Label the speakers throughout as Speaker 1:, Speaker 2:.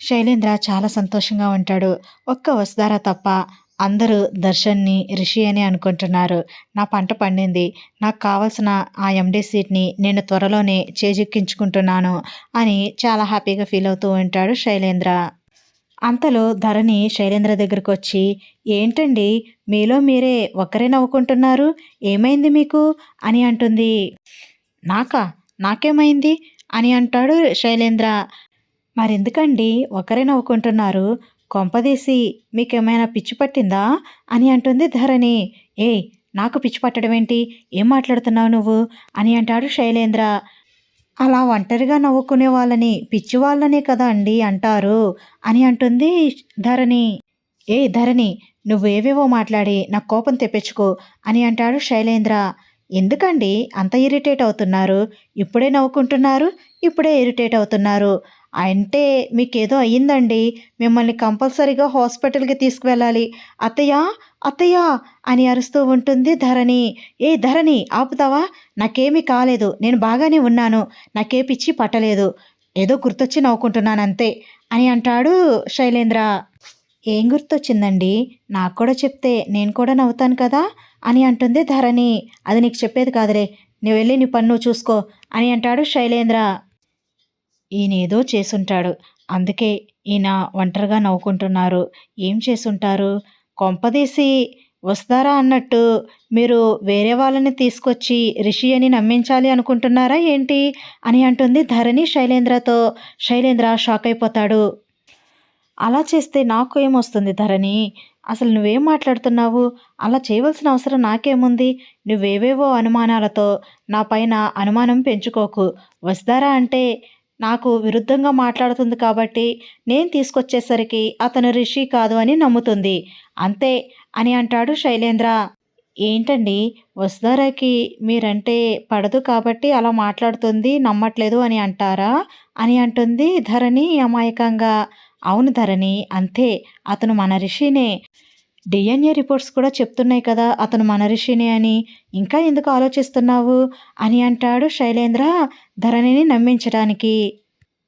Speaker 1: శైలేంద్ర చాలా సంతోషంగా ఉంటాడు. ఒక్క వసుధార తప్ప అందరూ దర్శన్ని రిషి అని అనుకుంటున్నారు. నా పంట పండింది. నాకు కావాల్సిన ఆ ఎండీ సీట్ని నేను త్వరలోనే చేజిక్కించుకుంటున్నాను అని చాలా హ్యాపీగా ఫీల్ అవుతూ ఉంటాడు శైలేంద్ర. అంతలో ధరణి శైలేంద్ర దగ్గరకు వచ్చి ఏంటండి? మీలో మీరే ఒక్కరే నవ్వుకుంటున్నారు? ఏమైంది మీకు? అని అంటుంది. నాకా? నాకేమైంది? అని అంటాడు శైలేంద్ర. మరెందుకండి? ఒకరే నవ్వుకుంటున్నారు. కొంపదీసి మీకేమైనా పిచ్చి పట్టిందా? అని అంటుంది ధరణి. ఏయ్ నాకు పిచ్చి పట్టడం ఏంటి ఏం మాట్లాడుతున్నావు నువ్వు? అని అంటాడు శైలేంద్ర. అలా ఒంటరిగా నవ్వుకునే వాళ్ళని పిచ్చి వాళ్ళనే కదా అండి అంటారు అని అంటుంది ధరణి. ఏ ధరణి నువ్వేవేవో మాట్లాడి నాకు కోపం తెప్పించుకో అని అంటాడు శైలేంద్ర. ఎందుకండి? అంత ఇరిటేట్ అవుతున్నారు. ఇప్పుడే నవ్వుకుంటున్నారు ఇప్పుడే ఇరిటేట్ అవుతున్నారు అంటే మీకేదో అయ్యిందండి. మిమ్మల్ని కంపల్సరీగా హాస్పిటల్కి తీసుకువెళ్ళాలి. అత్తయ్య అత్తయ్య అని అరుస్తూ ఉంటుంది ధరణి. ఏ ధరణి ఆపుతావా? నాకేమీ కాలేదు. నేను బాగానే ఉన్నాను. నాకే పిచ్చి పట్టలేదు. ఏదో గుర్తొచ్చి నవ్వుకుంటున్నాను అంతే అని అంటాడు శైలేంద్ర. ఏం గుర్తొచ్చిందండి? నాకు కూడా చెప్తే నేను కూడా నవ్వుతాను కదా? అని అంటుంది ధరణి. అది నీకు చెప్పేది కాదులే. నువ్వు వెళ్ళి నీ పన్ను చూసుకో అని అంటాడు శైలేంద్ర. ఈయన ఏదో చేసుంటాడు. అందుకే ఈయన ఒంటరిగా నవ్వుకుంటున్నారు. ఏం చేసుంటారు? కొంపదీసి వస్తారా అన్నట్టు మీరు వేరే వాళ్ళని తీసుకొచ్చి రిషి అని నమ్మించాలి అనుకుంటున్నారా ఏంటి? అని అంటుంది ధరణి శైలేంద్రతో. శైలేంద్ర షాక్ అయిపోతాడు. అలా చేస్తే నాకు ఏమొస్తుంది ధరణి? అసలు నువ్వేం మాట్లాడుతున్నావు? అలా చేయవలసిన అవసరం నాకేముంది? నువ్వేవేవో అనుమానాలతో నా పైన అనుమానం పెంచుకోకు. వస్తారా అంటే నాకు విరుద్ధంగా మాట్లాడుతుంది కాబట్టి నేను తీసుకొచ్చేసరికి అతను రిషి కాదు అని నమ్ముతుంది. అంతే అని అంటాడు శైలేంద్ర. ఏంటండి? వసుధారాకి మీరంటే పడదు కాబట్టి అలా మాట్లాడుతుంది నమ్మట్లేదు అని అంటారా? అని అంటుంది ధరణి అమాయకంగా. అవును ధరణి అంతే. అతను మన రిషినే. డిఎన్ఏ రిపోర్ట్స్ కూడా చెప్తున్నాయి కదా అతను మన రిషినే అని. ఇంకా ఎందుకు ఆలోచిస్తున్నావు? అని అంటాడు శైలేంద్ర. ధరణిని నమ్మించడానికి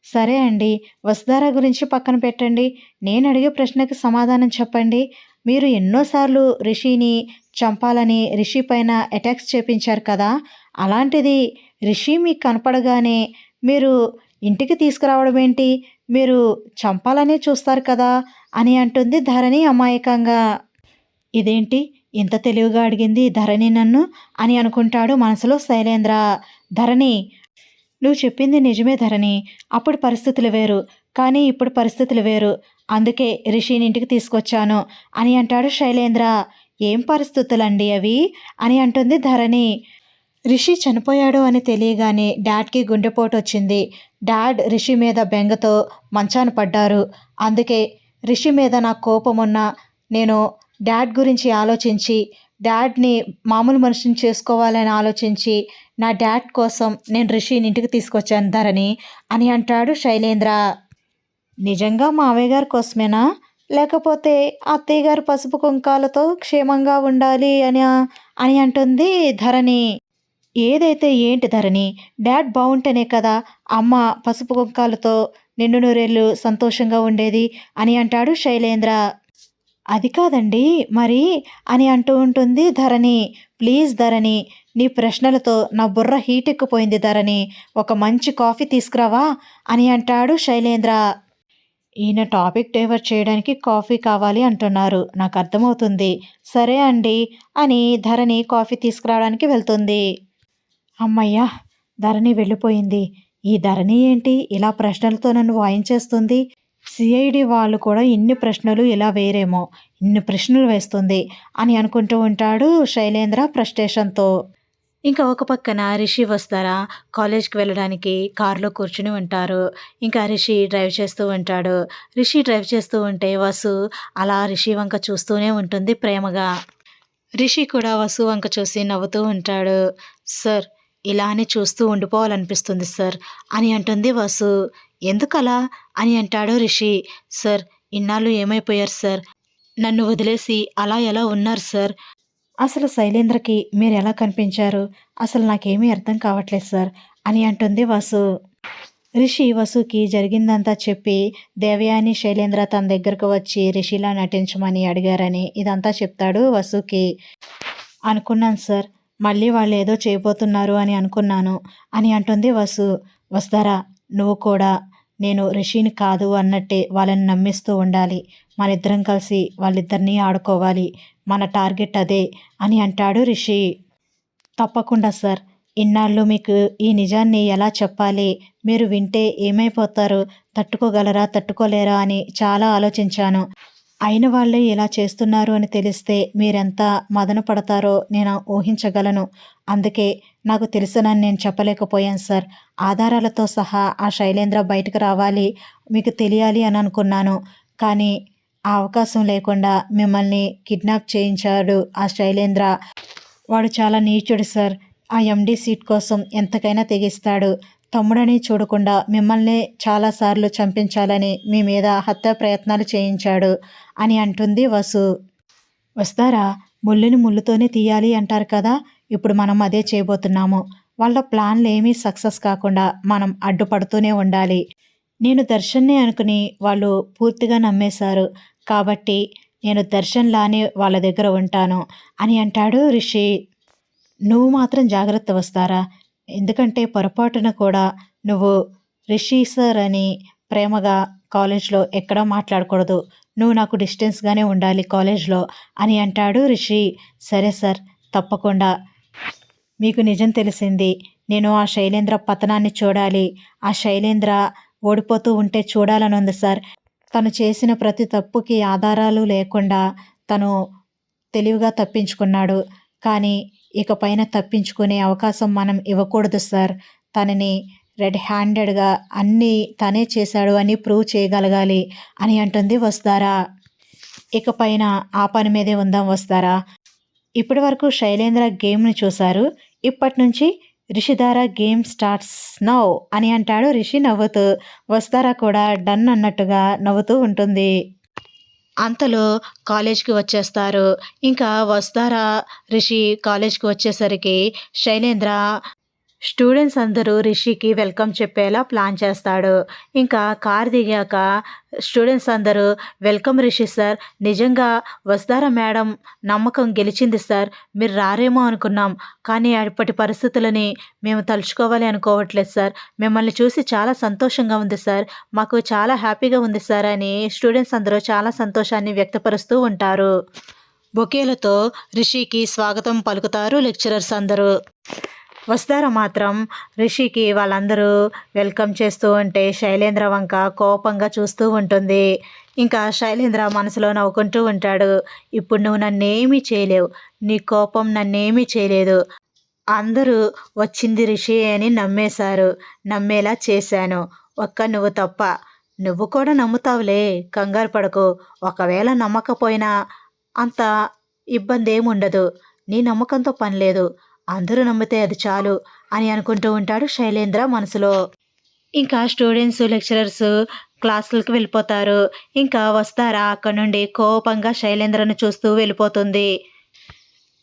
Speaker 1: సరే అండి వసుధార గురించి పక్కన పెట్టండి. నేను అడిగే ప్రశ్నకి సమాధానం చెప్పండి. మీరు ఎన్నోసార్లు రిషిని చంపాలని రిషి పైన అటాక్స్ చేపించారు కదా? అలాంటిది రిషి మీకు కనపడగానే మీరు ఇంటికి తీసుకురావడం ఏంటి? మీరు చంపాలనే చూస్తారు కదా? అని అంటుంది ధరణి అమాయకంగా. ఇదేంటి? ఇంత తెలివిగా అడిగింది ధరణి నన్ను అని అనుకుంటాడు మనసులో శైలేంద్ర. ధరణి నువ్వు చెప్పింది నిజమే ధరణి. అప్పుడు పరిస్థితులు వేరు. కానీ ఇప్పుడు పరిస్థితులు వేరు. అందుకే రిషిని ఇంటికి తీసుకొచ్చాను. అని అంటాడు శైలేంద్ర. ఏం పరిస్థితులండి అవి? అని అంటుంది ధరణి. రిషి చనిపోయాడు అని తెలియగానే డాడ్కి గుండెపోటు వచ్చింది డాడ్ రిషి మీద బెంగతో మంచాన పడ్డారు. అందుకే రిషి మీద నాకు కోపం ఉన్న నేను డాడ్ గురించి ఆలోచించి డాడ్ని మామూలు మనిషిని చేసుకోవాలని ఆలోచించి నా డాడ్ కోసం నేను రిషిని ఇంటికి తీసుకొచ్చాను ధరణి అని అంటాడు శైలేంద్ర. నిజంగా మావయ్య గారి కోసమేనా? లేకపోతే అత్తయ్య గారు పసుపు కుంకాలతో క్షేమంగా ఉండాలి అని అని అంటుంది ధరణి. ఏదైతే ఏంటి ధరణి? డాడ్ బాగుంటేనే కదా అమ్మ పసుపు కుంకాలతో నిండు నూరేళ్ళు సంతోషంగా ఉండేది అని అంటాడు శైలేంద్ర. అది కాదండి మరి అని అంటూ ఉంటుంది ధరణి. ప్లీజ్ ధరణి నీ ప్రశ్నలతో నా బుర్ర హీట్ ఎక్కిపోయింది ధరణి. ఒక మంచి కాఫీ తీసుకురావా? అని అంటాడు శైలేంద్ర. ఈయన టాపిక్ డైవర్ట్ చేయడానికి కాఫీ కావాలి అంటున్నారు. నాకు అర్థమవుతుంది. సరే అండి అని ధరణి కాఫీ తీసుకురావడానికి వెళ్తుంది. అమ్మయ్యా! ధరణి వెళ్ళిపోయింది. ఈ ధరణి ఏంటి? ఇలా ప్రశ్నలతో నన్ను వాయించేస్తుంది? సిఐడి వాళ్ళు కూడా ఇన్ని ప్రశ్నలు ఇలా వేరేమో. ఇన్ని ప్రశ్నలు వేస్తుంది అని అనుకుంటూ ఉంటాడు శైలేంద్ర ప్రస్టేషన్తో ఇంకా ఒక పక్కన రిషి వస్తారా? కాలేజ్కి వెళ్ళడానికి కారులో కూర్చుని ఉంటారు. ఇంకా రిషి డ్రైవ్ చేస్తూ ఉంటాడు. రిషి డ్రైవ్ చేస్తూ ఉంటే వసు అలా రిషి వంక చూస్తూనే ఉంటుంది ప్రేమగా. రిషి కూడా వసు వంక చూసి నవ్వుతూ ఉంటాడు. సార్ ఇలానే చూస్తూ ఉండిపోవాలనిపిస్తుంది సార్ అని అంటుంది వసు. ఎందుకలా? అని అంటాడు రిషి. సార్ ఇన్నాళ్ళు ఏమైపోయారు సార్? నన్ను వదిలేసి అలా ఎలా ఉన్నారు సార్? అసలు శైలేంద్రకి మీరు ఎలా కనిపించారు? అసలు నాకేమీ అర్థం కావట్లేదు సార్ అని అంటుంది వాసు. రిషి వసుకి జరిగిందంతా చెప్పి దేవయాని శైలేంద్ర తన దగ్గరకు వచ్చి రిషిలా నటించమని అడిగారని ఇదంతా చెప్తాడు వసుకి. అనుకున్నాను సార్ మళ్ళీ వాళ్ళు ఏదో చేయబోతున్నారు అని అనుకున్నాను అని అంటుంది వసు. వస్తారా నువ్వు కూడా. నేను రిషిని కాదు అన్నట్టే వాళ్ళని నమ్మిస్తూ ఉండాలి. మన ఇద్దరం కలిసి వాళ్ళిద్దరినీ ఆడుకోవాలి. మన టార్గెట్ అదే అని అంటాడు రిషి. తప్పకుండా సార్. ఇన్నాళ్ళు మీకు ఈ నిజాన్ని ఎలా చెప్పాలి? మీరు వింటే ఏమైపోతారు? తట్టుకోగలరా? తట్టుకోలేరా? అని చాలా ఆలోచించాను. అయిన వాళ్ళే ఇలా చేస్తున్నారు అని తెలిస్తే మీరెంత మదన పడతారో నేను ఊహించగలను. అందుకే నాకు తెలుసునని నేను చెప్పలేకపోయాను సార్. ఆధారాలతో సహా ఆ శైలేంద్ర బయటకు రావాలి మీకు తెలియాలి అని అనుకున్నాను. కానీ ఆ అవకాశం లేకుండా మిమ్మల్ని కిడ్నాప్ చేయించాడు ఆ శైలేంద్ర. వాడు చాలా నీచుడు సార్. ఆ ఎండీ సీట్ కోసం ఎంతకైనా తెగిస్తాడు. తమ్ముడని చూడకుండా మిమ్మల్ని చాలాసార్లు చంపించాలని మీ మీద హత్య ప్రయత్నాలు చేయించాడు అని అంటుంది వసు. వస్తారా? ముళ్ళుని ముళ్ళుతోనే తీయాలి అంటారు కదా. ఇప్పుడు మనం అదే చేయబోతున్నాము. వాళ్ళ ప్లాన్లు ఏమీ సక్సెస్ కాకుండా మనం అడ్డుపడుతూనే ఉండాలి. నేను దర్శన్నే అనుకుని వాళ్ళు పూర్తిగా నమ్మేశారు. కాబట్టి నేను దర్శన్లానే వాళ్ళ దగ్గర ఉంటాను అని అంటాడు రిషి. నువ్వు మాత్రం జాగ్రత్త వస్తారా? ఎందుకంటే పొరపాటున కూడా నువ్వు రిషి సార్ అని ప్రేమగా కాలేజ్లో ఎక్కడా మాట్లాడకూడదు. నువ్వు నాకు డిస్టెన్స్గానే ఉండాలి కాలేజ్లో అని అంటాడు రిషి. సరే సార్ తప్పకుండా. మీకు నిజం తెలిసింది. నేను ఆ శైలేంద్ర పతనాన్ని చూడాలి. ఆ శైలేంద్ర ఓడిపోతూ ఉంటే చూడాలని ఉంది సార్. తను చేసిన ప్రతి తప్పుకి ఆధారాలు లేకుండా తను తెలివిగా తప్పించుకున్నాడు. కానీ ఇకపైన తప్పించుకునే అవకాశం మనం ఇవ్వకూడదు సార్. తనని రెడ్ హ్యాండెడ్గా అన్నీ తనే చేశాడు అని ప్రూవ్ చేయగలగాలి అని అంటుంది వస్తారా? ఇకపైన ఆ పని మీదే ఉందాం వస్తారా? ఇప్పటి వరకు శైలేంద్ర గేమ్ని చూశారు. ఇప్పటి నుంచి రిషిధార గేమ్ స్టార్ట్స్ నౌ అని అంటాడు రిషి నవ్వుతూ. వస్తారా కూడా? డన్ అన్నట్టుగా నవ్వుతూ ఉంటుంది. అంతలో కాలేజ్కి వచ్చేస్తారు. ఇంకా వస్తారా? రిషి కాలేజ్కి వచ్చేసరికి శైలేంద్ర స్టూడెంట్స్ అందరూ రిషికి వెల్కమ్ చెప్పేలా ప్లాన్ చేస్తాడు. ఇంకా కార్ దిగాక స్టూడెంట్స్ అందరూ వెల్కమ్ రిషి సార్ నిజంగా వస్తారా మేడం? నమ్మకం గెలిచింది సార్ మీరు రారేమో అనుకున్నాం. కానీ అప్పటి పరిస్థితులని మేము తలుచుకోవాలి అనుకోవట్లేదు సార్. మిమ్మల్ని చూసి చాలా సంతోషంగా ఉంది సార్. మాకు చాలా హ్యాపీగా ఉంది సార్ అని స్టూడెంట్స్ అందరూ చాలా సంతోషాన్ని వ్యక్తపరుస్తూ ఉంటారు. బొకేలతో రిషికి స్వాగతం పలుకుతారు లెక్చరర్స్ అందరూ. వస్తారా మాత్రం. రిషికి వాళ్ళందరూ వెల్కమ్ చేస్తూ ఉంటే శైలేంద్ర వంక కోపంగా చూస్తూ ఉంటుంది. ఇంకా శైలేంద్ర మనసులో నవ్వుకుంటూ ఉంటాడు. ఇప్పుడు నువ్వు నన్నేమీ చేయలేవు. నీ కోపం నన్నేమీ చేయలేదు. అందరూ వచ్చింది రిషి అని నమ్మేశారు. నమ్మేలా చేశాను. ఒక్క నువ్వు తప్ప. నువ్వు కూడా నమ్ముతావులే. కంగారు పడకు. ఒకవేళ నమ్మకపోయినా అంత ఇబ్బంది ఏముండదు నీ నమ్మకంతో పని లేదు. అందరూ నమ్మితే అది చాలు అని అనుకుంటూ ఉంటాడు శైలేంద్ర మనసులో. ఇంకా స్టూడెంట్స్ లెక్చరర్స్ క్లాసులకు వెళ్ళిపోతారు. ఇంకా వస్తారా? అక్కడ నుండి కోపంగా శైలేంద్రను చూస్తూ వెళ్ళిపోతుంది.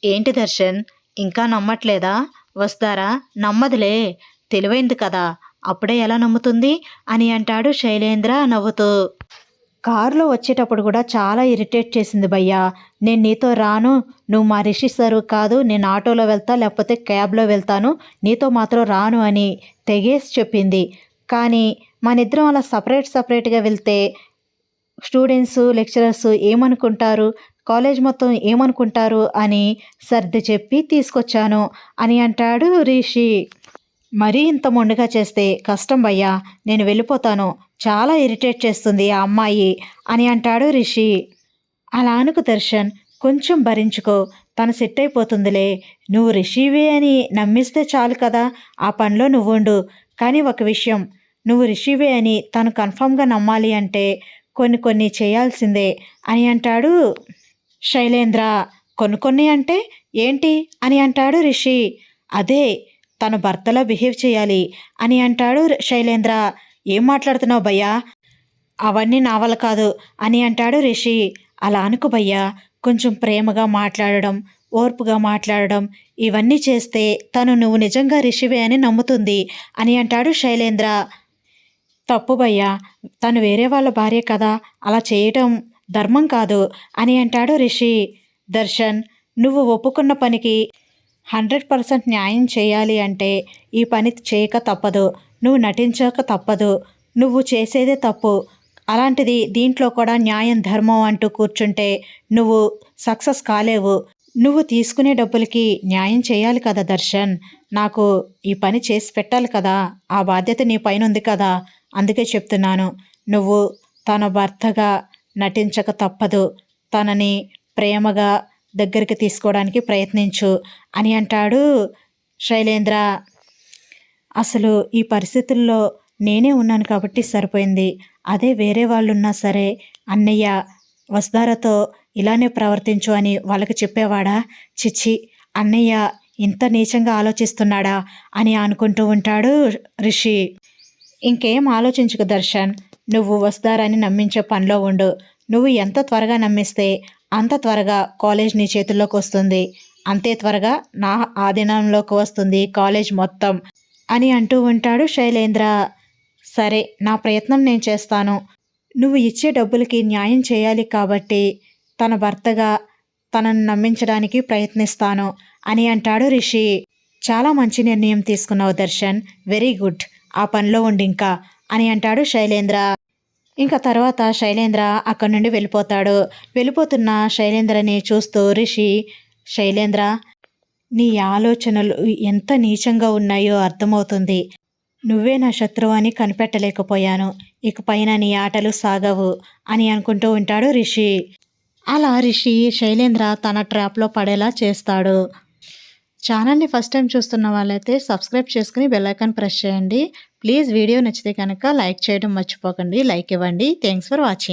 Speaker 1: ఏంటి దర్శన్? ఇంకా నమ్మట్లేదా? వస్తారా? నమ్మదులే. తెలివైంది కదా. అప్పుడే ఎలా నమ్ముతుంది? అని అంటాడు శైలేంద్ర నవ్వుతూ. కారులో వచ్చేటప్పుడు కూడా చాలా ఇరిటేట్ చేసింది భయ్యా. నేను నీతో రాను. నువ్వు మా రిషి సారు కాదు. నేను ఆటోలో వెళ్తా లేకపోతే క్యాబ్లో వెళ్తాను. నీతో మాత్రం రాను అని తెగేసి చెప్పింది. కానీ మనిద్దరం అలా సపరేట్ సపరేట్గా వెళ్తే స్టూడెంట్స్ లెక్చరర్స్ ఏమనుకుంటారు? కాలేజ్ మొత్తం ఏమనుకుంటారు? అని సర్ది చెప్పి తీసుకొచ్చాను. అని అంటాడు రిషి. మరీ ఇంత మొండిగా చేస్తే కష్టం భయ్యా నేను వెళ్ళిపోతాను. చాలా ఇరిటేట్ చేస్తుంది ఆ అమ్మాయి అని అంటాడు రిషి. అలా అనుకు దర్శన్ కొంచెం భరించుకో తను సెట్ అయిపోతుందిలే. నువ్వు రిషివే అని నమ్మిస్తే చాలు కదా ఆ పనిలో నువ్వుండు. కానీ ఒక విషయం నువ్వు రిషివే అని తను కన్ఫామ్గా నమ్మాలి అంటే కొన్ని కొన్ని చేయాల్సిందే అని అంటాడు శైలేంద్ర. కొన్ని కొన్ని అంటే ఏంటి? అని అంటాడు రిషి. అదే తను భర్తలా బిహేవ్ చేయాలి అని అంటాడు శైలేంద్ర. ఏం మాట్లాడుతున్నావు భయ్యా? అవన్నీ నా వల్ల కాదు అని అంటాడు రిషి. అలా అనుకు భయ్యా. కొంచెం ప్రేమగా మాట్లాడడం ఓర్పుగా మాట్లాడడం ఇవన్నీ చేస్తే తను నువ్వు నిజంగా రిషివే అని నమ్ముతుంది అని అంటాడు శైలేంద్ర. తప్పు భయ్యా. తను వేరే వాళ్ళ భార్య కదా. అలా చేయటం ధర్మం కాదు అని అంటాడు రిషి. దర్శన్ నువ్వు ఒప్పుకున్న పనికి హండ్రెడ్ పర్సెంట్ న్యాయం చేయాలి అంటే ఈ పని చేయక తప్పదు. నువ్వు నటించక తప్పదు. నువ్వు చేసేదే తప్పు. అలాంటిది దీంట్లో కూడా న్యాయం ధర్మం అంటూ కూర్చుంటే నువ్వు సక్సెస్ కాలేవు. నువ్వు తీసుకునే డబ్బులకి న్యాయం చేయాలి కదా దర్శన్? నాకు ఈ పని చేసి పెట్టాలి కదా. ఆ బాధ్యత నీ పైన ఉంది కదా. అందుకే చెప్తున్నాను. నువ్వు తన భర్తగా నటించక తప్పదు. తనని ప్రేమగా దగ్గరికి తీసుకోవడానికి ప్రయత్నించు అని అంటాడు శైలేంద్ర. అసలు ఈ పరిస్థితుల్లో నేనే ఉన్నాను కాబట్టి సరిపోయింది. అదే వేరే వాళ్ళు ఉన్నా సరే అన్నయ్య వసుధారతో ఇలానే ప్రవర్తించు అని వాళ్ళకి చెప్పేవాడా? చిచ్చి అన్నయ్య ఇంత నీచంగా ఆలోచిస్తున్నాడా అని అనుకుంటూ ఉంటాడు రిషి. ఇంకేం ఆలోచించుకు దర్శన్ నువ్వు వస్తారని నమ్మించే పనిలో ఉండు. నువ్వు ఎంత త్వరగా నమ్మిస్తే అంత త్వరగా కాలేజ్ నీ చేతుల్లోకి వస్తుంది. అంతే త్వరగా నా ఆధీనంలోకి వస్తుంది కాలేజ్ మొత్తం అని అంటూ ఉంటాడు శైలేంద్ర. సరే నా ప్రయత్నం నేను చేస్తాను. నువ్వు ఇచ్చే డబ్బులకి న్యాయం చేయాలి కాబట్టి తన భర్తగా తనను నమ్మించడానికి ప్రయత్నిస్తాను అని అంటాడు రిషి. చాలా మంచి నిర్ణయం తీసుకున్నావు దర్శన్. Very good. ఆ పనిలో ఉండి ఇంకా అని అంటాడు శైలేంద్ర. ఇంకా తర్వాత శైలేంద్ర అక్కడి నుండి వెళ్ళిపోతాడు. వెళ్ళిపోతున్న శైలేంద్రని చూస్తూ రిషి శైలేంద్ర నీ ఆలోచనలు ఎంత నీచంగా ఉన్నాయో అర్థమవుతుంది. నువ్వే నా శత్రువు అని కనిపెట్టలేకపోయాను. ఇక పైన నీ ఆటలు సాగవు అని అనుకుంటూ ఉంటాడు రిషి. అలా రిషి శైలేంద్ర తన ట్రాప్లో పడేలా చేస్తాడు. ఛానల్ని ఫస్ట్ టైం చూస్తున్న వాళ్ళైతే సబ్స్క్రైబ్ చేసుకుని బెల్లైకాన్ ప్రెస్ చేయండి. ప్లీజ్ వీడియో నచ్చితే కనుక లైక్ చేయడం మర్చిపోకండి. లైక్ ఇవ్వండి. Thanks for watching